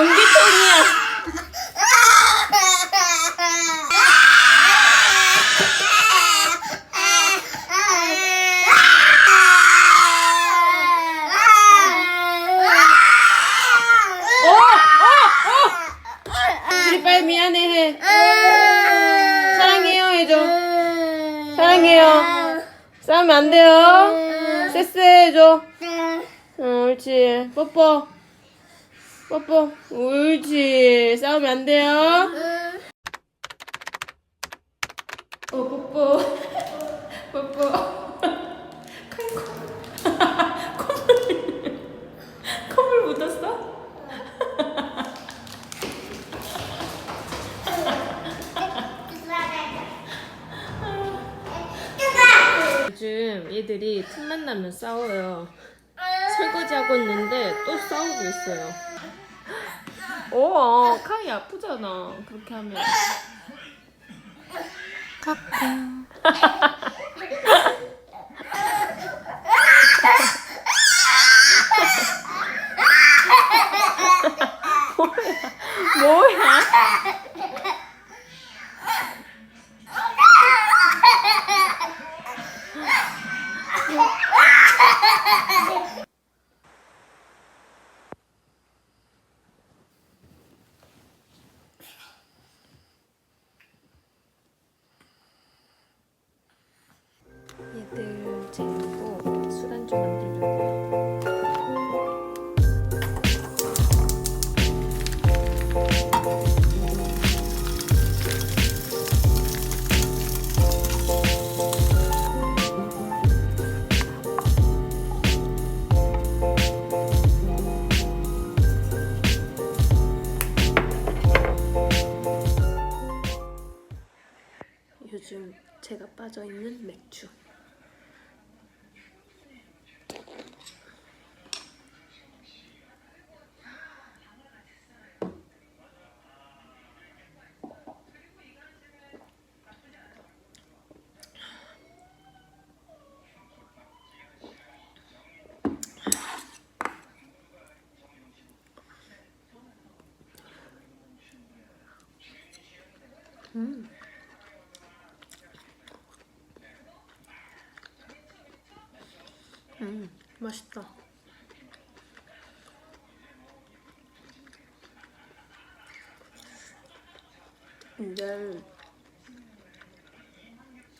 전기통이야. 어, 어, 어. 우리 빨리 미안해 해. 사랑해요 해줘. 사랑해요. 싸우면 안 돼요. 쎄쎄 해줘. 응, 옳지. 뽀뽀. 뽀뽀. 옳지. 싸우면 안 돼요. 어, 뽀뽀. 뽀뽀. 아이고. 콧물. 콧물 묻었어? 요즘 얘들이 틈만 나면 싸워요. 설거지하고 있는데 또 싸우고 있어요. 오, 카이 아프잖아. 그렇게 하면. 뭐야? 제가 빠져 있는 맥주. 음, 맛있다. 이제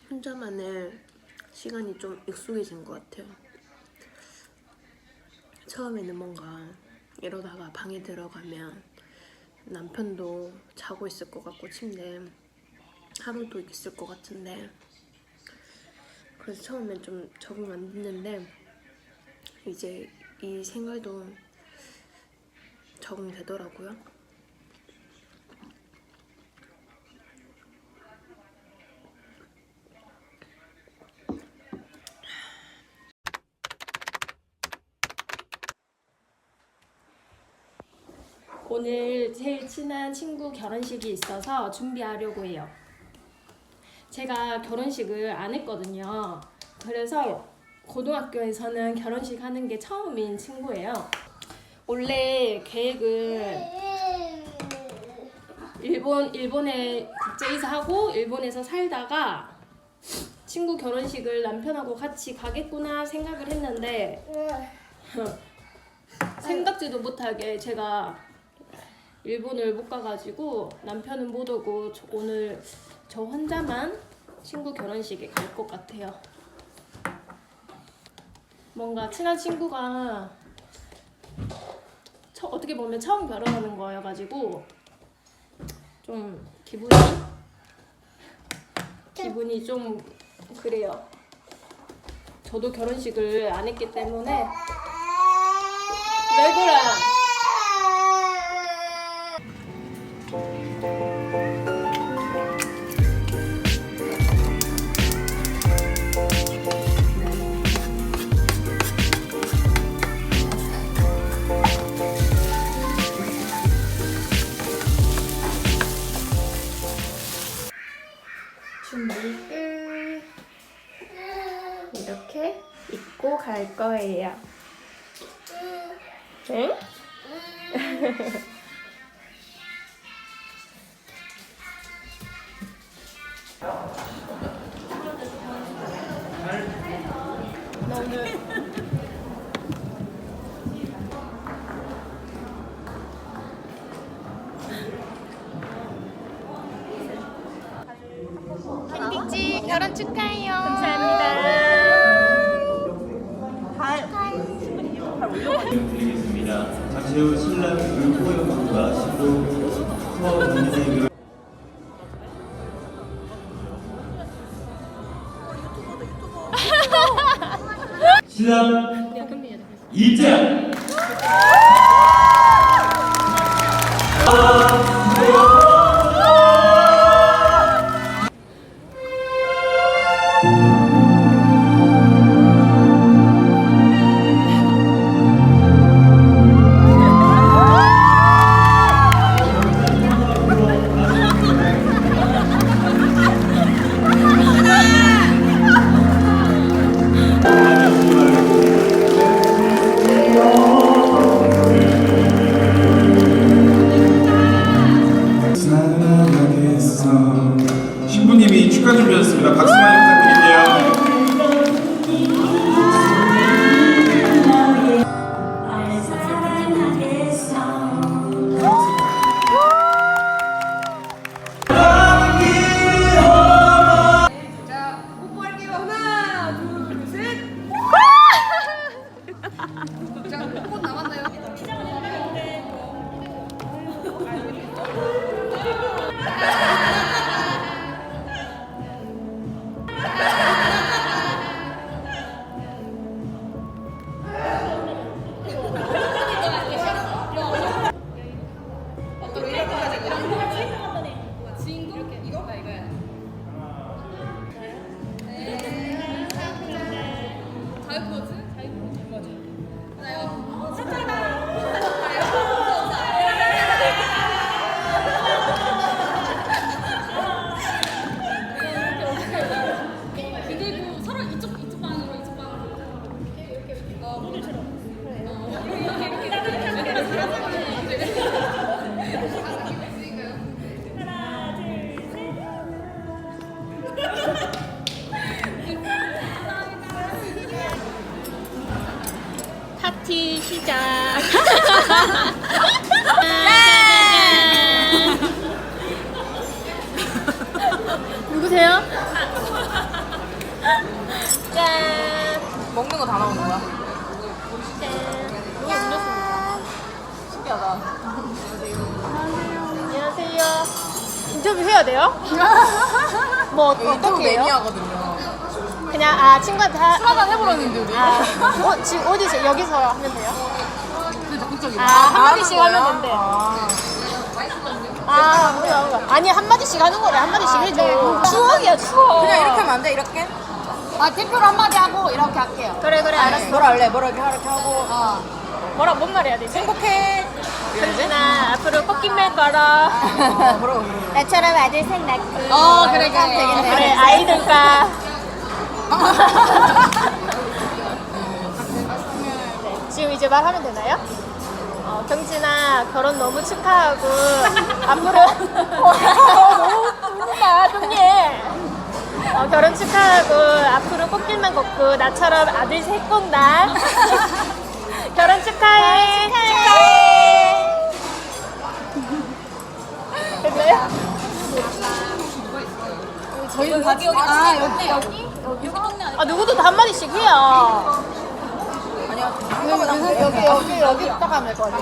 혼자만의 시간이 좀 익숙해진 것 같아요. 처음에는 뭔가 이러다가 방에 들어가면 남편도 자고 있을 것 같고 침대에 하루도 있을 것 같은데 그래서 처음엔 좀 적응 안 됐는데 이제 이 생활도 적응 되더라고요. 오늘 제일 친한 친구 결혼식이 있어서 준비하려고 해요. 제가 결혼식을 안 했거든요. 그래서 고등학교에서는 결혼식 하는 게 처음인 친구예요. 원래 계획은 일본 일본에 국제 이사 하고 일본에서 살다가 친구 결혼식을 남편하고 같이 가겠구나 생각을 했는데 생각지도 못하게 제가 일본을 못 가가지고 남편은 못 오고 저- 오늘 저 혼자만 친구 결혼식에 갈 것 같아요. 뭔가 친한 친구가 처- 어떻게 보면 처음 결혼하는 거여가지고 좀 기분이 기분이 좀 그래요. 저도 결혼식을 안 했기 때문에 왜 그래? 갈 거예요. 응? 결혼 축하해요. 후 신랑 교육부가 신부 수업 문제교 신랑 입장. 파티 시작. 누구세요? 짠. 먹는 거 다 나오는 거야? 신기하다. 안녕하세요. 인터뷰 해야 돼요? 뭐 어, 유튜브 어떻게 해요? 매니아거든요. 그냥 아 친구한테 하, 수락한 해보려는데 우리. 아, 어, 지금 어디서 여기서 하면 돼요? 그 적극적이다. 아, 한마디씩 하면 된대. 아. 아, 뭐야, 뭐야. 아니 한 마디씩 하는 거래. 한 마디씩 해줘. 추억이야, 추억. 그냥 이렇게 하면 안 돼? 이렇게? 아 대표로 한마디 하고 이렇게 할게요 그래 그래 알았어. 뭐라 할래? 뭐라 이렇게 이렇게 하고. 뭐라 뭔 말 해야 되지? 행복해. 현진아 앞으로 꽃길만 걸어. 어, 뭐라고 뭐라고. 나처럼 아들 생 낳고. 어 그래 그래 되겠네. 그래 아이들과. 네, 지금 이제 말하면 되나요? 어, 경진아 결혼 너무 축하하고 앞으로 어, 너무 눈이다 눈이 어, 결혼 축하하고 앞으로 꽃길만 걷고 나처럼 아들 셋꼭 낳아 결혼 축하해. 축하해. 됐나요? 저희는 다 기억이 아 여기 여기 아 누구도 다 한마디씩 해요. 아니야. 여기 여기 여기 여기 딱 하면 될것 같아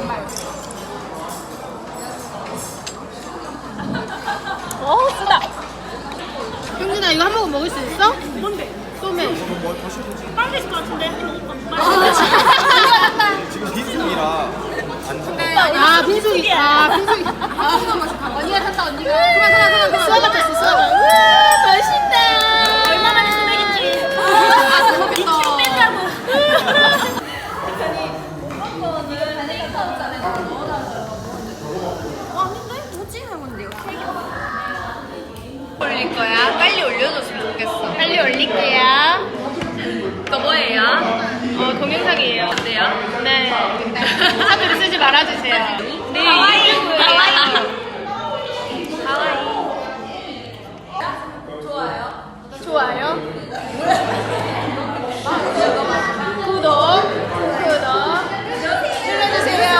어 쓰다. 형진아 이거 한 모금 먹을 수 있어? 뭔데? 소매. 빨리 것 같은데 지금 빈속이라 아 빈속이 아 빈속이 언니가 샀다. 언니가 그만 그만 그만 수아가 탔어 수아가 우와 멋있다 얼마 만에 소매겠지 아 재밌겠다 올릴 거야. 빨리 올려줬으면 좋겠어. 빨리 올릴게요 또 뭐예요? 어 동영상이에요 어때요? 네 말아주세요. 네. 좋아요. 구독 구독 눌러주세요?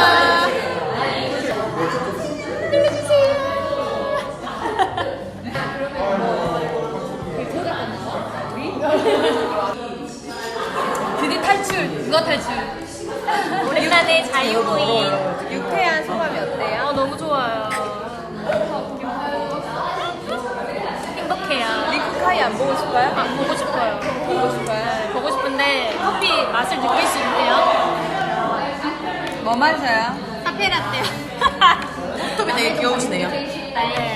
드디어 탈출 누가 탈출 오랜만에 자유모임 유쾌한 소감이 어때요? 어, 너무 좋아요. 행복해요. 리쿠카이 안 보고 싶어요? 안 보고 싶어요. 보고 싶어요. 보고 싶은데 커피 맛을 느낄 수 있대요. 뭐 마셔요? 카페 라떼요. 톱이 되게 귀여우시네요. 네.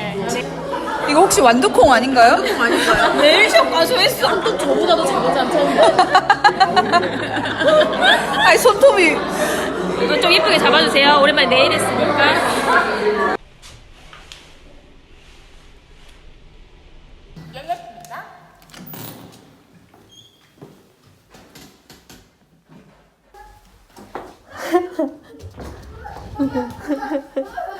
이거 혹시 완두콩 아닌가요? 완두콩 아닌가요? 내일 시험 가수했어. 또 저보다도 작은 않던데. 아니 손톱이 이거 좀 예쁘게 잡아주세요. 오랜만에 내일 했으니까.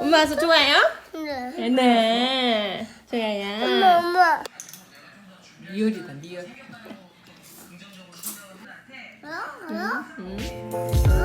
엄마 와서 좋아요? 네. 네. 좋아요. 리얼이다 리얼. 어? 어?